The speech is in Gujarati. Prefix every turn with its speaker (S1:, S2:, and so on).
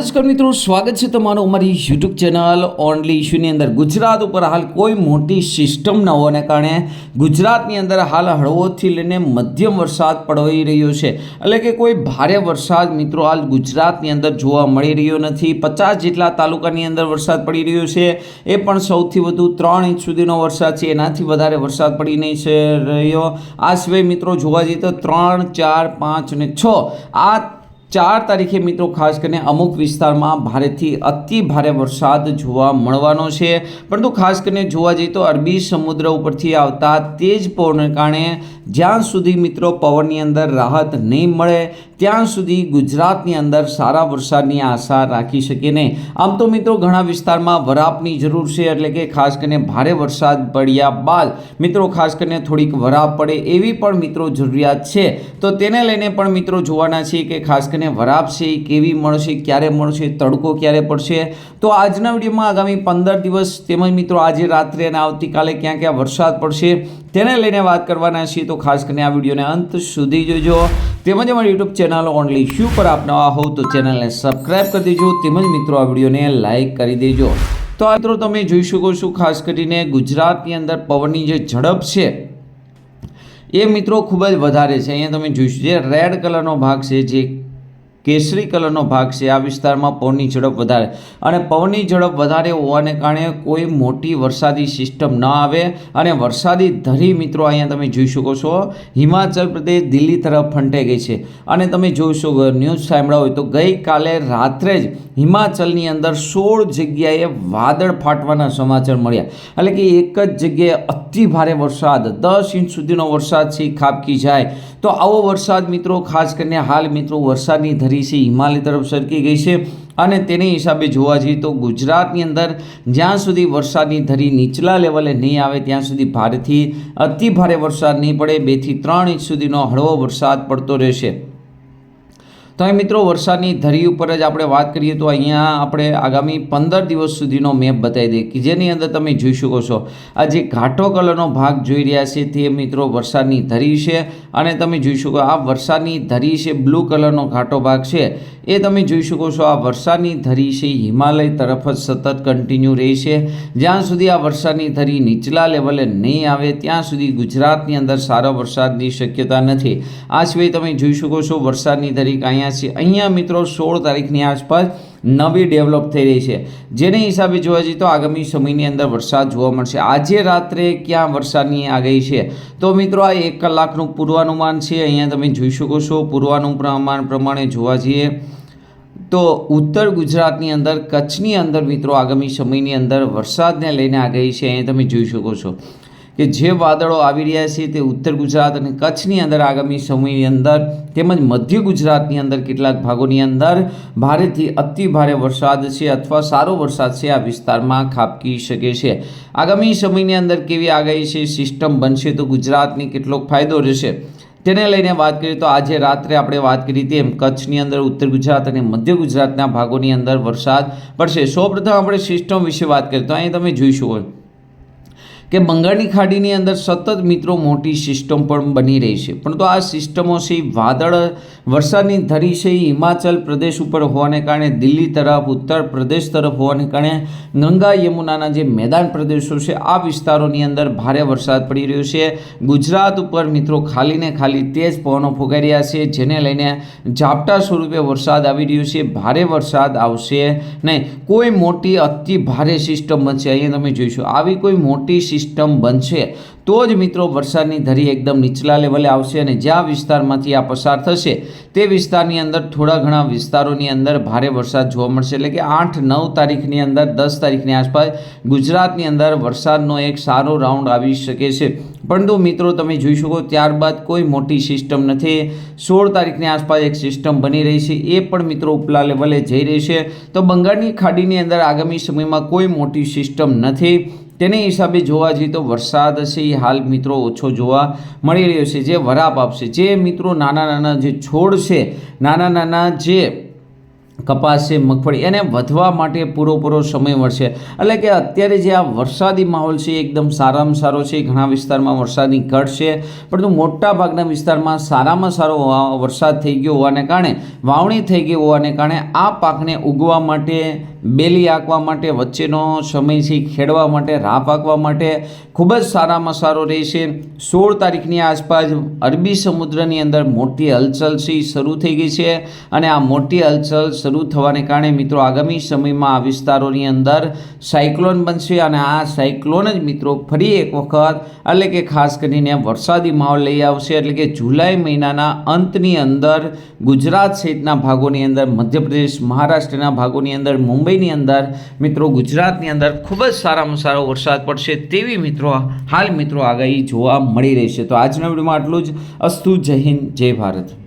S1: નમસ્કાર મિત્રો, સ્વાગત છે તમારું અમારી યુટ્યુબ ચેનલ ઓનલી ઇશ્યુની અંદર. ગુજરાત ઉપર હાલ કોઈ મોટી સિસ્ટમ ન હોવાને કારણે ગુજરાતની અંદર હાલ હળવોથી લઈને મધ્યમ વરસાદ પડવાઈ રહ્યો છે. એટલે કે કોઈ ભારે વરસાદ મિત્રો હાલ ગુજરાતની અંદર જોવા મળી રહ્યો નથી. પચાસ જેટલા તાલુકાની અંદર વરસાદ પડી રહ્યો છે. એ પણ સૌથી વધુ ત્રણ ઇંચ સુધીનો વરસાદ છે. એનાથી વધારે વરસાદ પડી નહીં છે રહ્યો. આ સિવાય મિત્રો જોવા જઈએ તો ત્રણ, ચાર, પાંચ અને છ આ ચાર તારીખે મિત્રો ખાસ કરીને અમુક વિસ્તારમાં ભારેથી અતિ ભારે વરસાદ જોવા મળવાનો છે. પરંતુ ખાસ કરીને જોવા જઈએ તો અરબી સમુદ્ર ઉપરથી આવતા તેજ પવનને કારણે જ્યાં સુધી મિત્રો પવનની અંદર રાહત નહીં મળે, ત્યાં સુધી ગુજરાતની અંદર સારા વરસાદની આશા રાખી શકીએ નહીં. આમ તો મિત્રો ઘણા વિસ્તારમાં વરાપની જરૂર છે એટલે કે ખાસ કરીને ભારે વરસાદ પડ્યા બાદ મિત્રો ખાસ કરીને થોડીક વરાપ પડે એવી પણ મિત્રો જરૂરિયાત છે. તો તેને લઈને પણ મિત્રો જોવાના છે કે ખાસ કરીને વરાપ છે એ કેવી મળશે, ક્યારે મળશે, તડકો ક્યારે પડશે? તો આજના વિડીયોમાં આગામી પંદર દિવસ તેમજ મિત્રો આજે રાત્રે અને આવતીકાલે ક્યાં ક્યાં વરસાદ પડશે તેને લઈને વાત કરવાના છીએ. તો ખાસ કરીને આ વિડીયોને અંત સુધી જોજો. તેમજ અમારી યુટ્યુબ ચેનલ ઓનલી શ્યુ પર આપ નવા હોવ તો ચેનલને સબસ્ક્રાઈબ કરી દેજો. તેમજ મિત્રો આ વિડીયોને લાઇક કરી દેજો. તો આ મિત્રો તમે જોઈ શકો છો, ખાસ કરીને ગુજરાતની અંદર પવનની જે ઝડપ છે, એ મિત્રો ખૂબ જ વધારે છે. અહીંયા તમે જોઈશું જે રેડ કલરનો ભાગ છે, જે કેસરી કલરનો ભાગ છે. આ વિસ્તારમાં પવનની ઝડપ વધારે અને પવનની ઝડપ વધારે હોવાને કારણે કોઈ મોટી વરસાદી સિસ્ટમ ન આવે અને વરસાદી ધરી મિત્રો અહીંયા તમે જોઈ શકો છો. હિમાચલ પ્રદેશ દિલ્હી તરફ ફંટે ગઈ છે. અને તમે જોઈશો ન્યૂઝ સાંભળ્યા હોય તો ગઈકાલે રાત્રે જ હિમાચલની અંદર સોળ જગ્યાએ વાદળ ફાટવાના સમાચાર મળ્યા. એટલે કે એક જ જગ્યાએ અતિ ભારે વરસાદ, દસ ઇંચ સુધીનો વરસાદ છે ખાબકી જાય. તો આવો વરસાદ મિત્રો, ખાસ કરીને હાલ મિત્રો, વરસાદની છે હિમાલય તરફ સરકી ગઈ છે અને તેની હિસાબે જોવા જઈએ તો ગુજરાતની અંદર જ્યાં સુધી વરસાદની ધરી નીચલા લેવલે નહીં આવે, ત્યાં સુધી ભારેથી અતિ ભારે વરસાદ નહીં પડે. બેથી ત્રણ ઇંચ સુધીનો હળવો વરસાદ પડતો રહેશે. તો અહીં મિત્રો વરસાદની ધરી ઉપર જ આપણે વાત કરીએ તો અહીંયા આપણે આગામી પંદર દિવસ સુધીનો મેપ બતાવી દઈએ કે જેની અંદર તમે જોઈ શકો છો, આ જે ઘાટો કલરનો ભાગ જોઈ રહ્યા છે તે મિત્રો વરસાદની ધરી છે અને તમે જોઈ શકો આ વરસાદની ધરી છે, બ્લુ કલરનો ઘાટો ભાગ છે. એ તમે જોઈ શકો છો આ વરસાદની ધરી છે, હિમાલય તરફ જ સતત કન્ટિન્યુ રહે છે. જ્યાં સુધી આ વરસાદની ધરી નીચલા લેવલે નહીં આવે, ત્યાં સુધી ગુજરાતની અંદર સારો વરસાદની શક્યતા નથી. આ સિવાય તમે જોઈ શકો છો વરસાદની ધરી અહીંયા છે. અહીંયા મિત્રો સોળ તારીખની આસપાસ નવી ડેવલપ થઈ રહી છે. જેને હિસાબે જોવા જઈએ તો આગામી સમયની અંદર વરસાદ જોવા મળશે. આજે રાત્રે ક્યાં વરસાદની આગાહી છે? તો મિત્રો આ એક કલાકનું પૂર્વાનુમાન છે. અહીંયા તમે જોઈ શકો છો પૂર્વાનુમાન પ્રમાણે જોવા જઈએ તો ઉત્તર ગુજરાતની અંદર, કચ્છની અંદર મિત્રો આગામી સમયની અંદર વરસાદને લઈને આગાહી છે. અહીંયા તમે જોઈ શકો છો. કે જે વાદળો આવી રહ્યા છે તે ઉત્તર ગુજરાત અને કચ્છની અંદર આગામી સમયની અંદર તેમજ મધ્ય ગુજરાતની અંદર કેટલાક ભાગોની અંદર ભારેથી અતિ ભારે વરસાદ છે અથવા સારો વરસાદ છે આ વિસ્તારમાં ખાબકી શકે છે. આગામી સમયની અંદર કેવી આગાહી છે, સિસ્ટમ બનશે તો ગુજરાતની કેટલોક ફાયદો રહેશે? તેને લઈને વાત કરીએ તો આજે રાત્રે આપણે વાત કરી તેમ કચ્છની અંદર, ઉત્તર ગુજરાત અને મધ્ય ગુજરાતના ભાગોની અંદર વરસાદ પડશે. સૌપ્રથમ આપણે સિસ્ટમ વિશે વાત કરીએ તો અહીં તમે જોઈ શકો કે બંગાળની ખાડીની અંદર સતત મિત્રો મોટી સિસ્ટમ પણ બની રહી છે. તો આ સિસ્ટમો છે વાદળ, વરસાદની ધરી છે હિમાચલ પ્રદેશ ઉપર હોવાને કારણે, દિલ્હી તરફ, ઉત્તર પ્રદેશ તરફ હોવાને કારણે, ગંગા યમુનાના જે મેદાન પ્રદેશો છે, આ વિસ્તારોની અંદર ભારે વરસાદ પડી રહ્યો છે. ગુજરાત ઉપર મિત્રો ખાલીને ખાલી તેજ પવનો ફૂંકાઈ રહ્યા છે, જેને લઈને ઝાપટા સ્વરૂપે વરસાદ આવી રહ્યો છે. ભારે વરસાદ આવશે નહીં. કોઈ મોટી અતિ ભારે સિસ્ટમ બનશે. અહીંયા તમે જોઈશું આવી કોઈ મોટી સિસ્ટમ બનશે. તો જ મિત્રો, વરસાદની ધરી એકદમ નીચલા લેવલે આવશે અને જ્યાં વિસ્તારમાંથી આ પસાર થશે, તે વિસ્તારની અંદર થોડા ઘણા વિસ્તારોની અંદર ભારે વરસાદ જોવા મળશે. એટલે કે આઠ, નવ તારીખની અંદર, દસ તારીખની આસપાસ ગુજરાતની અંદર વરસાદનો એક સારો રાઉન્ડ આવી શકે છે. પરંતુ મિત્રો, તમે જોઈ શકો ત્યારબાદ કોઈ મોટી સિસ્ટમ નથી. સોળ તારીખની આસપાસ એક સિસ્ટમ બની રહી છે. એ પણ મિત્રો ઉપલા લેવલે જઈ રહી છે. તો બંગાળની ખાડીની અંદર આગામી સમયમાં કોઈ મોટી સિસ્ટમ નથી. તેની હિસાબે જોવા જઈએ તો વરસાદ છે એ હાલ મિત્રો ઓછો જોવા મળી રહ્યો છે. જે વરાપ આપશે, જે મિત્રો નાના નાના જે છોડ છે, નાના નાના જે કપાસ છે, મગફળી, એને વધવા માટે પૂરેપૂરો સમય મળશે. એટલે કે અત્યારે જે આ વરસાદી માહોલ છે એકદમ સારામાં સારો છે. ઘણા વિસ્તારમાં વરસાદની ઘટ છે, પરંતુ મોટા ભાગના વિસ્તારમાં સારામાં સારો વરસાદ થઈ ગયો હોવાને કારણે, વાવણી થઈ ગઈ હોવાને કારણે આ પાકને ઉગવા માટે બેલી આંકવા માટે, વચ્ચેનો સમય છે ખેડવા માટે રાહ પાકવા માટે ખૂબ જ સારામાં સારો રહેશે સોળ તારીખની આસપાસ અરબી સમુદ્રની અંદર મોટી હલચલ છે શરૂ થઈ ગઈ છે અને આ મોટી હલચલ શરૂ થવાને કારણે મિત્રો આગામી સમયમાં આ વિસ્તારોની અંદર સાયક્લોન બનશે અને આ સાયક્લોન જ મિત્રો ફરી એક વખત, એટલે કે ખાસ કરીને વરસાદી માહોલ લઈ આવશે, એટલે કે જુલાઈ મહિનાના અંતની અંદર ગુજરાત સહિતના ભાગોની અંદર મધ્યપ્રદેશ, મહારાષ્ટ્રના ભાગોની અંદર મુંબઈની અંદર, મિત્રો ગુજરાતની અંદર ખૂબ જ સારામાં સારો વરસાદ પડશે તેવી મિત્રો હાલ મિત્રો આગાહી જોવા મળી રહી છે. તો આજના વિડીયોમાં આટલું જ. અસ્તુ જય હિન્દ, જય ભારત.